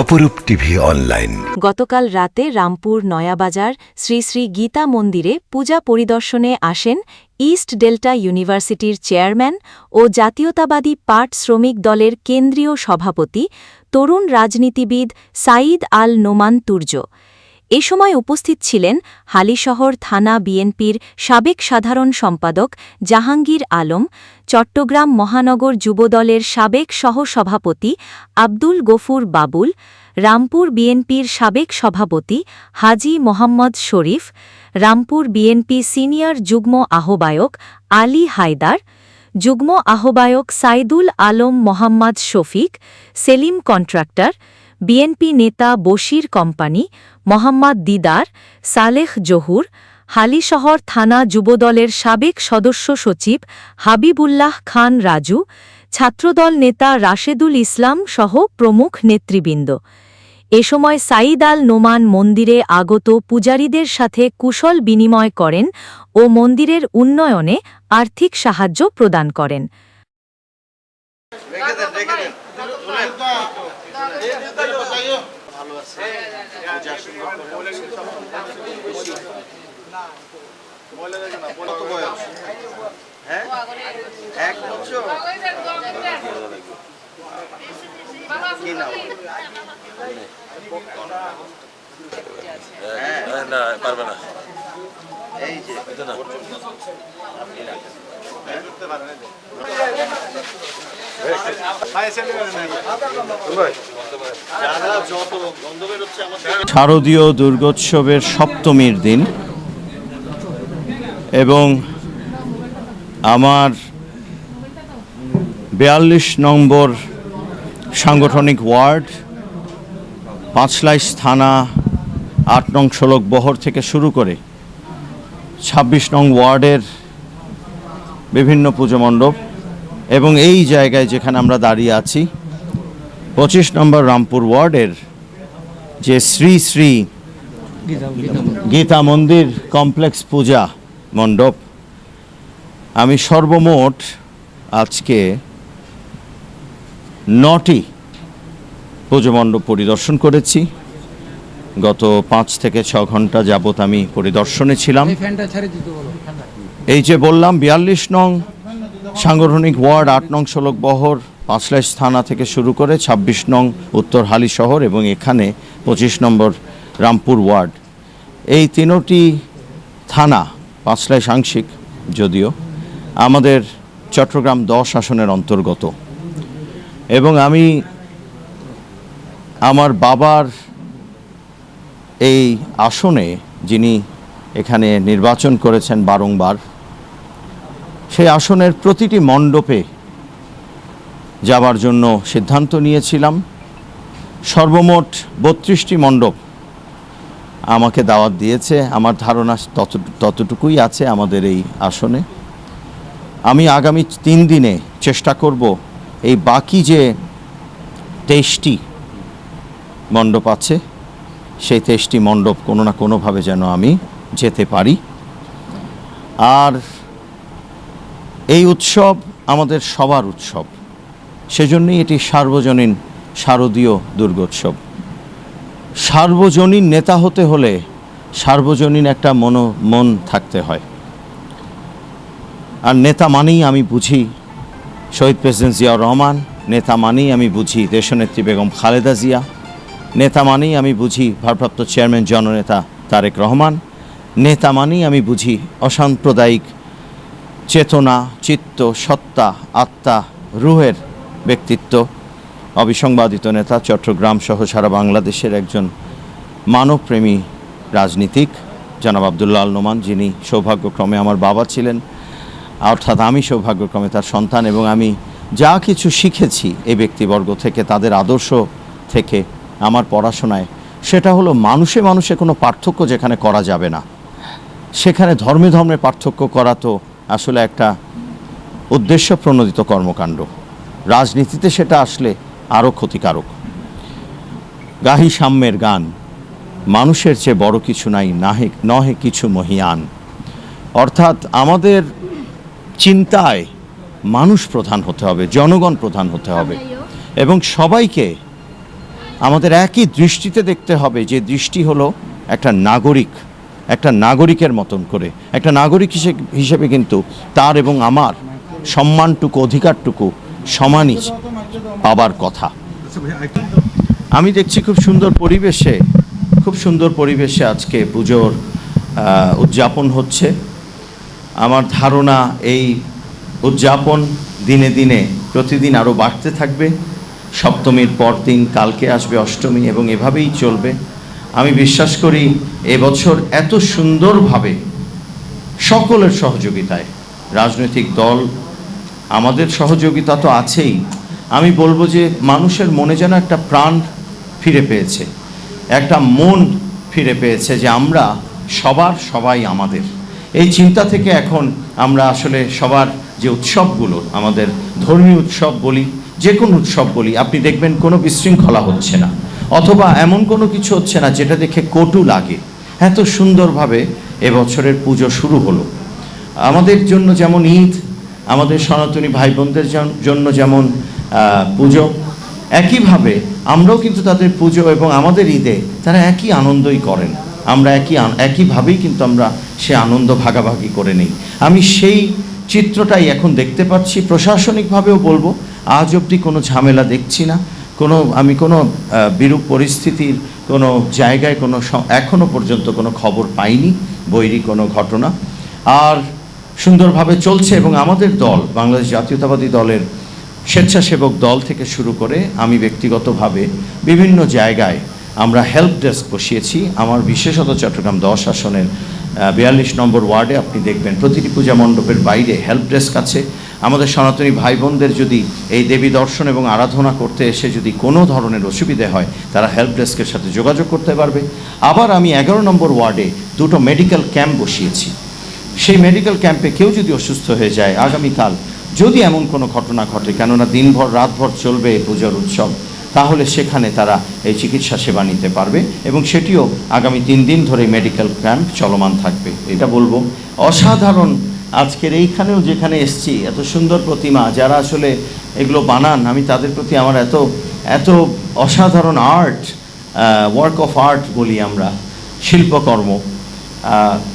অপরূপ TV online. গতকাল রাতে রামপুর নয়াবাজার শ্রী শ্রী গীতা মন্দিরে পূজা পরিদর্শনে আসেন ইস্ট ডেল্টা ইউনিভার্সিটির চেয়ারম্যান ও জাতীয়তাবাদী পাট শ্রমিক দলের কেন্দ্রীয় সভাপতি তরুণ রাজনীতিবিদ সাঈদ আল নোমান তুর্য। এ সময় উপস্থিত ছিলেন হালিশহর থানা বিএনপির সাবেক সাধারণ সম্পাদক জাহাঙ্গীর আলম, চট্টগ্রাম মহানগর যুবদলের সাবেক সহসভাপতি আব্দুল গফুর বাবুল, রামপুর বিএনপির সাবেক সভাপতি হাজি মোহাম্মদ শরীফ, রামপুর বিএনপি সিনিয়র যুগ্ম আহ্বায়ক আলী হায়দার, যুগ্ম আহ্বায়ক সাইদুল আলম মোহাম্মদ শফিক, সেলিম কন্ট্রাক্টর বিএনপি নেতা বশির কোম্পানি, মোহাম্মদ দিদার, সালেহ জহুর, হালিশহর থানা যুবদলের সাবেক সদস্য সচিব হাবিবুল্লাহ খান রাজু, ছাত্রদল নেতা রাশেদুল ইসলাম সহ প্রমুখ নেতৃবৃন্দ। এ সময় সাঈদ আল নোমান মন্দিরে আগত পূজারীদের সাথে কুশল বিনিময় করেন ও মন্দিরের উন্নয়নে আর্থিক সাহায্য প্রদান করেন। হ্যাঁ। এক বছর পারবে না। শারদীয় দুর্গোৎসবের সপ্তমীর দিন এবং আমার বিয়াল্লিশ নম্বর সাংগঠনিক ওয়ার্ড, পাঁচলাইশ থানা, আট নং ষোলক বহর থেকে শুরু করে ছাব্বিশ নং ওয়ার্ডের বিভিন্ন পুজো মণ্ডপ এবং এই জায়গায় যেখানে আমরা দাঁড়িয়ে আছি, পঁচিশ নম্বর রামপুর ওয়ার্ডের যে শ্রী শ্রী গীতা মন্দির কমপ্লেক্স পূজা মণ্ডপ, আমি সর্বমোট আজকে নটি পুজো মণ্ডপ পরিদর্শন করেছি। গত পাঁচ থেকে ছ ঘণ্টা যাবৎ আমি পরিদর্শনে ছিলাম। এই যে বললাম বিয়াল্লিশ নং সাংগঠনিক ওয়ার্ড আট নং ষোলক বহর পাঁচলাইশ থানা থেকে শুরু করে ২৬ নং উত্তর হালি শহর এবং এখানে পঁচিশ নম্বর রামপুর ওয়ার্ড। এই তিনোটি থানা পাঁচলাইশ আংশিক যদিও আমাদের চট্টগ্রাম দশ আসনের অন্তর্গত। এবং আমি আমার বাবার এই আসনে যিনি এখানে নির্বাচন করেছেন বারংবার, সেই আসনের প্রতিটি মণ্ডপে যাবার জন্য সিদ্ধান্ত নিয়েছিলাম। সর্বমোট বত্রিশটি মণ্ডপ আমাকে দাওয়াত দিয়েছে, আমার ধারণা তত, ততটুকুই আছে আমাদের এই আসনে। আমি আগামী তিন দিনে চেষ্টা করব এই বাকি যে তেইশটি মণ্ডপ আছে সেই তেইশটি মণ্ডপ কোনো না কোনোভাবে যেন আমি যেতে পারি। আর এই উৎসব আমাদের সবার উৎসব। সেজন্যই এটি সার্বজনীন, শারদীয় দুর্গোৎসব। সার্বজনীন নেতা হতে হলে সার্বজনীন একটা মন মন থাকতে হয়। আর নেতা মানেই আমি বুঝি শহীদ প্রেসিডেন্ট জিয়াউর রহমান, নেতা মানেই আমি বুঝি দেশনেত্রী বেগম খালেদা জিয়া। নেতা মানেই আমি বুঝি ভারপ্রাপ্ত চেয়ারম্যান জননেতা তারেক রহমান। নেতা মানেই আমি বুঝি অসাম্প্রদায়িক চেতনা, চিত্ত, সত্তা, আত্মা, রুহের ব্যক্তিত্ব। অবিসংবাদিত নেতা চট্টগ্রাম সহ সারা বাংলাদেশের একজন মানবপ্রেমী রাজনীতিক। জনাব আবদুল্লাহ আল নোমান, যিনি সৌভাগ্যক্রমে আমার বাবা ছিলেন। অর্থাৎ আমি সৌভাগ্যক্রমে তার সন্তান এবং আমি যা কিছু শিখেছি এই ব্যক্তিবর্গ থেকে, তাদের আদর্শ থেকে আমার পড়াশোনায় সেটা হলো মানুষে মানুষে কোনো পার্থক্য যেখানে করা যাবে না। সেখানে ধর্মে ধর্মে পার্থক্য করা তো আসলে একটা উদ্দেশ্য প্রণোদিত কর্মকাণ্ড। রাজনীতিতে সেটা আসলে আরও ক্ষতিকারক। গাহি সাম্যের গান মানুষের চেয়ে বড় কিছু নাই নাহে নহে কিছু মহিয়ান। অর্থাৎ আমাদের চিন্তায় মানুষ প্রধান হতে হবে জনগণ প্রধান হতে হবে। এবং সবাইকে আমাদের একই দৃষ্টিতে দেখতে হবে যে দৃষ্টি হলো একটা নাগরিক, একটা নাগরিকের মতন করে। একটা নাগরিক হিসেবে কিন্তু তার এবং আমার সম্মানটুকু, অধিকারটুকু সমানই পাবার কথা। আমি দেখছি খুব সুন্দর পরিবেশে, খুব সুন্দর পরিবেশে আজকে পুজোর উদযাপন হচ্ছে। আমার ধারণা এই উদযাপন দিনে দিনে, প্রতিদিন আরও বাড়তে থাকবে। সপ্তমীর পর দিন কালকে আসবে অষ্টমী এবং এভাবেই চলবে। আমি বিশ্বাস করি এবছর এত সুন্দরভাবে সকলের সহযোগিতায় রাজনৈতিক দল, আমাদের সহযোগিতা তো আছেই। আমি বলব যে মানুষের মনে যেন একটা প্রাণ ফিরে পেয়েছে, একটা মন ফিরে পেয়েছে যে আমরা সবার সবাই আমাদের। এই চিন্তা থেকে এখন আমরা আসলে সবার যে উৎসবগুলো, আমাদের ধর্মীয় উৎসব বলি যে কোনো উৎসব বলি, আপনি দেখবেন কোনো বিশৃঙ্খলা হচ্ছে না। অথবা এমন কোনো কিছু হচ্ছে না যেটা দেখে কটু লাগে। এত সুন্দরভাবে এবছরের পুজো শুরু হলো। আমাদের জন্য যেমন ঈদ, আমাদের সনাতনী ভাই বোনদের জন্য যেমন পুজো, একইভাবে আমরাও কিন্তু তাদের পুজো এবং আমাদের ঈদে তারা একই আনন্দই করেন। আমরা একই একইভাবেই কিন্তু আমরা সে আনন্দ ভাগাভাগি করে নিই। আমি সেই চিত্রটাই এখন দেখতে পাচ্ছি। প্রশাসনিকভাবেও বলব আজ অবধি কোনো ঝামেলা দেখছি না। কোনো, আমি কোনো বিরূপ পরিস্থিতির কোনো জায়গায় কোনো স- এখনও পর্যন্ত কোনো খবর পাইনি, বৈরী কোনো ঘটনা। আর সুন্দরভাবে চলছে এবং আমাদের দল, বাংলাদেশ জাতীয়তাবাদী দলের স্বেচ্ছাসেবক দল থেকে শুরু করে আমি ব্যক্তিগতভাবে বিভিন্ন জায়গায় আমরা হেল্প ডেস্ক বসিয়েছি। আমার বিশেষত চট্টগ্রাম দশ আসনের বিয়াল্লিশ নম্বর ওয়ার্ডে আপনি দেখবেন প্রতিটি পূজা মণ্ডপের বাইরে হেল্প ডেস্ক আছে। আমাদের সনাতনী ভাই বোনদের যদি এই দেবী দর্শন এবং আরাধনা করতে এসে যদি কোনো ধরনের অসুবিধে হয়, তারা হেল্প ডেস্কের সাথে যোগাযোগ করতে পারবে। আবার আমি এগারো নম্বর ওয়ার্ডে দুটো মেডিকেল ক্যাম্প বসিয়েছি। সেই মেডিকেল ক্যাম্পে কেউ যদি অসুস্থ হয়ে যায়, আগামীকাল যদি এমন কোনো ঘটনা ঘটে, কেননা দিনভর, রাতভর চলবে এই পুজোর উৎসব, তাহলে সেখানে তারা এই চিকিৎসা সেবা নিতে পারবে এবং সেটিও আগামী তিন দিন ধরে মেডিকেল ক্যাম্প চলমান থাকবে। এটা বলব। অসাধারণ আজকের এইখানেও যেখানে এসছি, এত সুন্দর প্রতিমা, যারা আসলে এগুলো বানান, আমি তাদের প্রতি আমার এত এত অসাধারণ আর্ট ওয়ার্ক অফ আর্ট বলি আমরা, শিল্পকর্ম।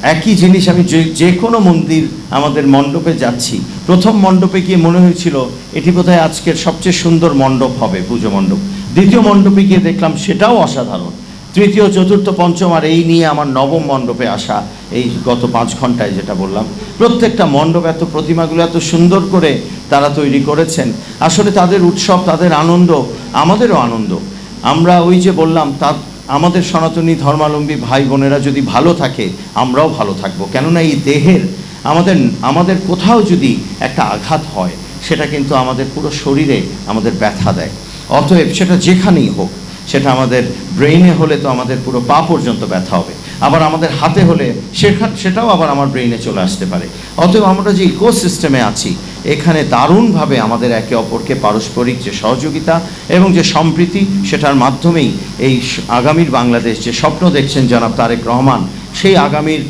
একই জিনিস আমি যে যে কোনো মন্দির আমাদের মণ্ডপে যাচ্ছি। প্রথম মণ্ডপে গিয়ে মনে হয়েছিল, এটি বোধহয় আজকের সবচেয়ে সুন্দর মণ্ডপ হবে, পুজো মণ্ডপ। দ্বিতীয় মণ্ডপে গিয়ে দেখলাম সেটাও অসাধারণ। তৃতীয়, চতুর্থ, পঞ্চম আর এই নিয়ে আমার নবম মণ্ডপে আসা এই গত পাঁচ ঘন্টায় যেটা বললাম। প্রত্যেকটা মণ্ডপ এত প্রতিমাগুলো এত সুন্দর করে তারা তৈরি করেছেন। আসলে তাদের উৎসব, তাদের আনন্দ, আমাদেরও আনন্দ। আমরা ওই যে বললাম তা আমাদের সনাতনী ধর্মালম্বী ভাই বোনেরা যদি ভালো থাকে, আমরাও ভালো থাকব। কেননা এই দেহের আমাদের আমাদের কোথাও যদি একটা আঘাত হয়, সেটা কিন্তু আমাদের পুরো শরীরে আমাদের ব্যথা দেয়। অতএব সেটা যেখানেই হোক সেটা আমাদের ব্রেইনে হলে তো আমাদের পুরো পা পর্যন্ত ব্যথা হবে। আবার আমাদের হাতে হলে সেখা সেটাও আবার আমার ব্রেইনে চলে আসতে পারে। অতএব আমরা যে ইকোসিস্টেমে আছি, এখানে দারুণভাবে আমাদের একে অপরকে পারস্পরিক যে সহযোগিতা এবং যে সম্প্রীতি, সেটার মাধ্যমেই এই আগামীর বাংলাদেশ যে স্বপ্ন দেখছেন জনাব তারেক রহমান, সেই আগামীর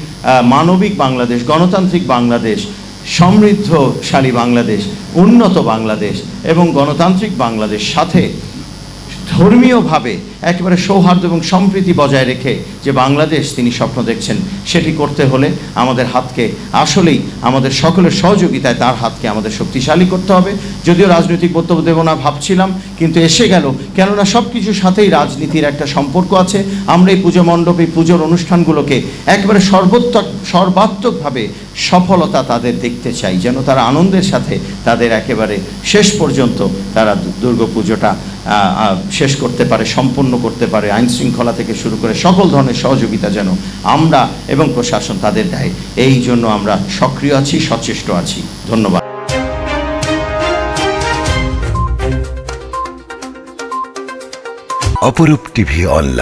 মানবিক বাংলাদেশ, গণতান্ত্রিক বাংলাদেশ, সমৃদ্ধশালী বাংলাদেশ, উন্নত বাংলাদেশ এবং গণতান্ত্রিক বাংলাদেশ সাথে ধর্মীয়ভাবে একেবারে সৌহার্দ্য এবং সম্প্রীতি বজায় রেখে যে বাংলাদেশ তিনি স্বপ্ন দেখছেন সেটি করতে হলে আমাদের হাতকে আসলেই আমাদের সকলের সহযোগিতায় তার হাতকে আমাদের শক্তিশালী করতে হবে। যদিও রাজনৈতিক বক্তব্য দেব না ভাবছিলাম কিন্তু এসে গেল। কেননা সব কিছুর সাথেই রাজনীতির একটা সম্পর্ক আছে। আমরা এই পুজো মণ্ডপ এই পুজোর অনুষ্ঠানগুলোকে একেবারে সর্বোত্তক সর্বাত্মকভাবে সফলতা তাদের দেখতে চাই যেন তারা আনন্দের সাথে তাদের একেবারে শেষ পর্যন্ত তারা দু- দুর্গাপুজোটা আহ, আহ, শেষ করতে পারে সম্পন্ন করতে পারে, আইন শৃঙ্খলা থেকে শুরু করে সকল ধরনের সহযোগিতা যেন আমরা এবং প্রশাসন তাদের দেয়। এই জন্য আমরা সক্রিয় আছি, সচেষ্ট আছি। ধন্যবাদ। অপরূপ টিভি অনলাইন।